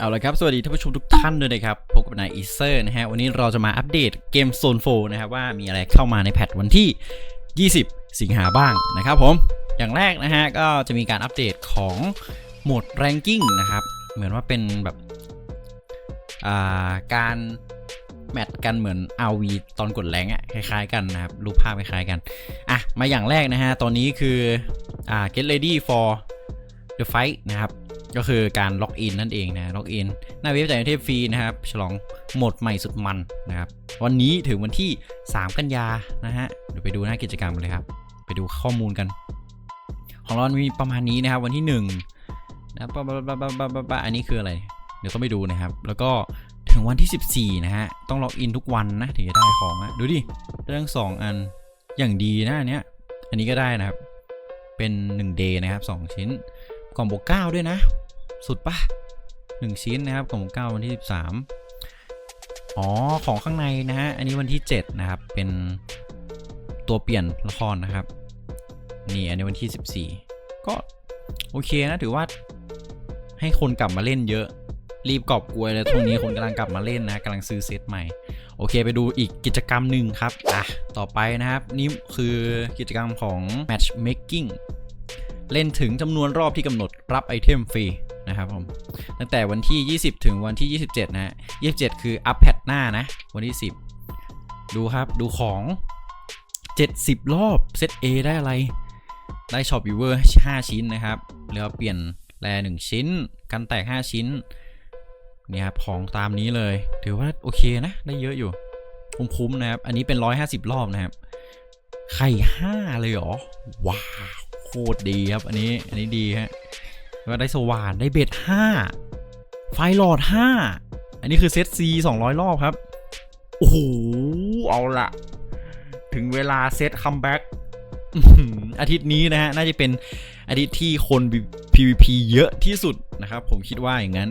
เอาละครับ สวัสดีท่านผู้ชมทุกท่านด้วยนะครับ พบกับนายอีเซอร์นะฮะ วันนี้เราจะมาอัปเดตเกมโซนโฟนะครับว่ามีอะไรเข้ามาในแพทวันที่ 20 สิงหาบ้างนะครับผม อย่างแรกนะฮะ ก็จะมีการอัปเดตของโหมดแรงกิ้งนะครับ เหมือนว่าเป็นแบบอ่าการแมทกันเหมือน RV ตอนกดแรงอะคล้ายๆกันนะครับ รูปภาพคล้ายๆกัน อะ มาอย่างแรกนะฮะ ตอนนี้คืออ่า get ready for the fight นะครับ ก็คือการล็อกอินนั่นเองนะล็อกอินหน้าเว็บจ่ายเงินเทพฟรีนะครับ ฉลองหมดใหม่สุดมันนะครับ วันนี้ถึงวันที่ 3 กันยานะฮะเดี๋ยวไปดูหน้ากิจกรรมกันเลยครับ ไปดูข้อมูลกัน ของเรามีประมาณนี้นะครับ วันที่1นะปะปะปะปะปะปะปะอันนี้คืออะไร เดี๋ยวต้องไปดูนะครับ แล้วก็ถึงวันที่ 14 นะฮะ ต้องล็อกอินทุกวันนะถึงจะได้ของอะดูดิได้ทั้งสองอันอย่างดีนะอันเนี้ยอันนี้ก็ได้นะครับ เป็น1 day นะครับ 2 ชิ้น กล่องบวกเก้าด้วยนะ สุดปะหนึ่งชิ้นนะครับกล่องบวกเก้าวันที่13อ๋อของข้างในนะฮะอันนี้วันที่7นะครับเป็นตัวเปลี่ยนละครนะครับนี่อันนี้วันที่ 14 ก็โอเคนะถือว่าให้คนกลับมาเล่นเยอะ รีบกอบกวยเลยตรงนี้คนกำลังกลับมาเล่นนะกำลังซื้อเซตใหม่ โอเคไปดูอีกกิจกรรมหนึ่งครับอะต่อไปนะครับ นี่คือกิจกรรมของ matchmaking เล่นถึงจำนวนรอบที่กำหนดรับไอเทมฟรีนะครับผมตั้งแต่วันที่ 20 ถึงวันที่ 27 นะฮะ27 คืออัพแพทหน้านะ วันที่ 10 ดูครับดูของ 70 รอบเซต A ได้อะไร ได้ช็อปวิเวอร์ 5 ชิ้นนะครับแล้วเปลี่ยนแร่1ชิ้น กันแตก 5 ชิ้นเนี่ยครับของตามนี้เลย ถือว่าโอเคนะ ได้เยอะอยู่ คุ้มๆนะครับ อันนี้เป็น 150 รอบนะครับ ไข่ 5 เลยเหรอ ว้าว คตรดีครับ อันนี้อันนี้ดีฮะแล้วก็ได้สว่านได้เบ็ด5ไฟหลอด5อันนี้คือเซต C 200รอบครับ โอ้โห เอาละถึงเวลาเซตคัมแบ็กอาทิตย์นี้นะฮะ น่าจะเป็นอาทิตย์ที่คน PVP เยอะที่สุดนะครับ ผมคิดว่าอย่างนั้น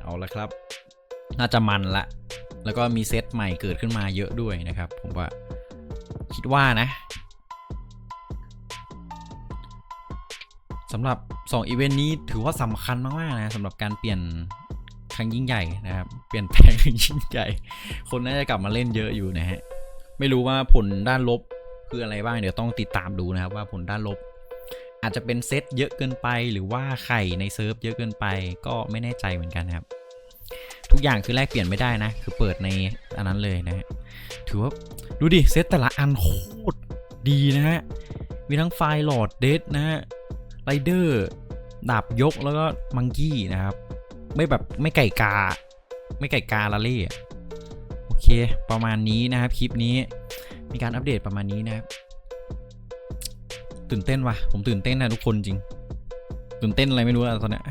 เอาละครับ น่าจะมันละ แล้วก็มีเซตใหม่เกิดขึ้นมาเยอะด้วยนะครับ ผมว่าคิดว่านะ สำหรับ 2 อีเวนต์นี้ถือว่าสำคัญมากๆนะสำหรับการเปลี่ยนครั้งยิ่งใหญ่นะครับ เปลี่ยนแปลงครั้งยิ่งใหญ่ คนน่าจะกลับมาเล่นเยอะอยู่นะฮะ ไม่รู้ว่าผลด้านลบคืออะไรบ้างเดี๋ยวต้องติดตามดูนะครับว่าผลด้านลบ อาจจะเป็นเซตเยอะเกินไป หรือว่าไข่ในเซิร์ฟเยอะเกินไปก็ไม่แน่ใจเหมือนกันนะครับ ทุกอย่างคือแลกเปลี่ยนไม่ได้นะ คือเปิดในอันนั้นเลยนะฮะถือว่าดูดิเซตแต่ละอันโคตรดีนะฮะมีทั้งไฟล์หลอดเดดนะฮะ ไรเดอร์ดาบยกแล้วก็มังกี้นะครับ ไม่แบบไม่ไก่กา ไม่ไก่กาละเล่โอเค ประมาณนี้นะครับคลิปนี้ มีการอัปเดตประมาณนี้นะครับ ตื่นเต้นว่ะ ผมตื่นเต้นนะทุกคนจริง ตื่นเต้นอะไรไม่รู้อะตอนเนี้ย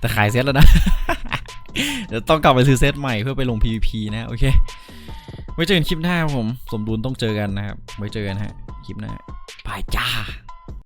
แต่ขายเซตแล้วนะเดี๋ยวต้องกลับไปซื้อเซตใหม่เพื่อไปลง PVP นะโอเค ไว้เจอกันคลิปหน้าผม สมดุลต้องเจอกันนะครับ ไว้เจอกันฮะ คลิปหน้าบายจ้า